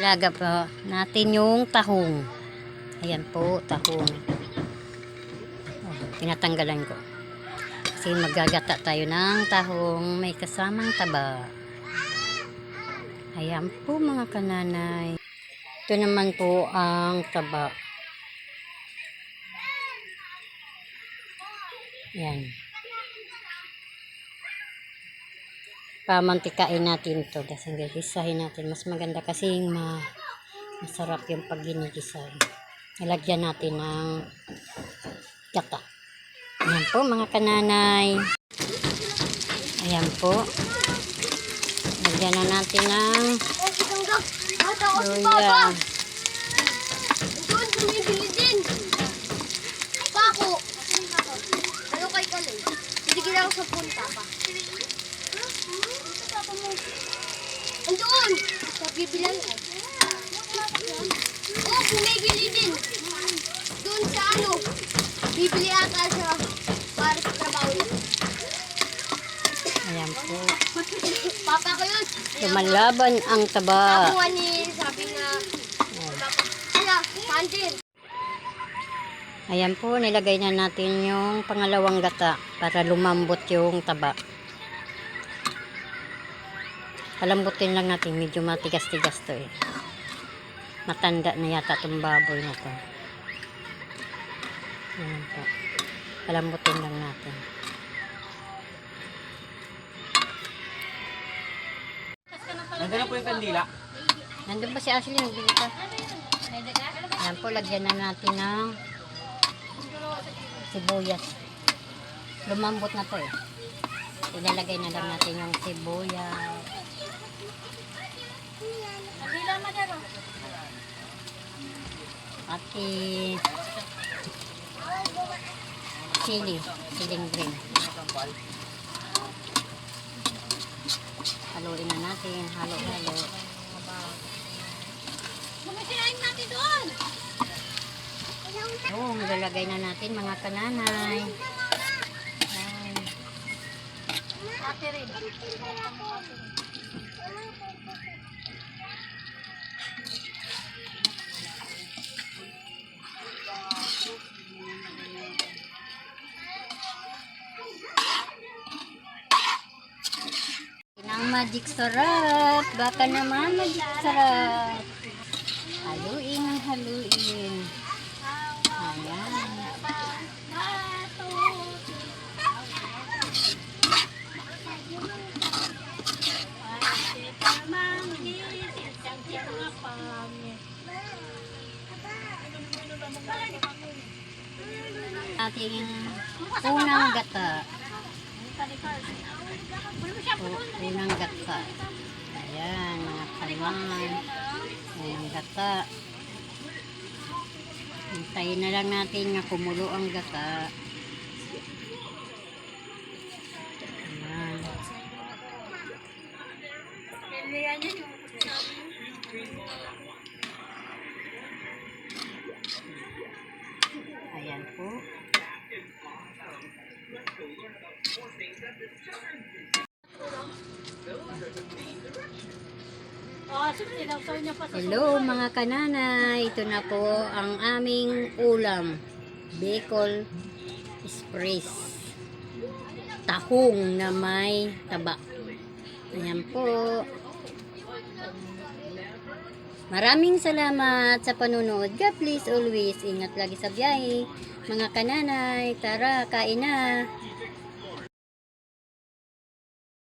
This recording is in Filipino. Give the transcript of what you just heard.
Ilaga po natin yung tahong. Ayan po, tahong. Oh, tinatanggalan ko. Kasi magagata tayo ng tahong may kasamang taba. Ayan po mga kananay. Ito naman po ang taba. Ayan. Pamantikain natin to. Kasi gigisahin natin mas maganda kasi yung ma masarap yung pag ginigisa nilagyan natin ng gata ayan po mga kananay. Ayan po. Lagyan na natin ng luya Doon, bumibili din. Pako. Ano kay Kaloy? Hindi ako sa punta pa. Andoon! Ko. Oh, bumibili din. Doon sa ano. Bibili ata sa para sa trabaho ayan po Papa ko yun. lumalaban ang taba Nakuha ni sabi na. Ala, Sandir. ayan po nilagay na natin yung pangalawang gata para lumambot yung taba palambutin lang natin medyo matigas-tigas to eh. Matanda na yata itong baboy na to. Ayan po. Palambutin lang natin. Nandiyan na po yung kandila. nandun ba si Ashley? Nagbili ka ayan po lagyan na natin ng sibuyas. Lumambot na to eh. Ilalagay na lang natin yung sibuyas pati chili siling green haluin na natin halo halo Kumisirain natin doon. oh nilalagay na natin mga kananay Ayan. Ate rin. Magic sarap. Baka naman magic sarap. Haluin ang haluin. Ayan. Ating unang gata. Unang gata. Ayan, mga kalman. Unang gata. Hintayin na lang natin na kumulo ang gata. Ayan. Ayan po. Hello mga kananay, ito na po ang aming ulam. Bicol Express. Tahong na may taba. Ayan po. Maraming salamat sa panunood. God bless always. Ingat lagi sa biyahe. Mga kananay, tara, kain na.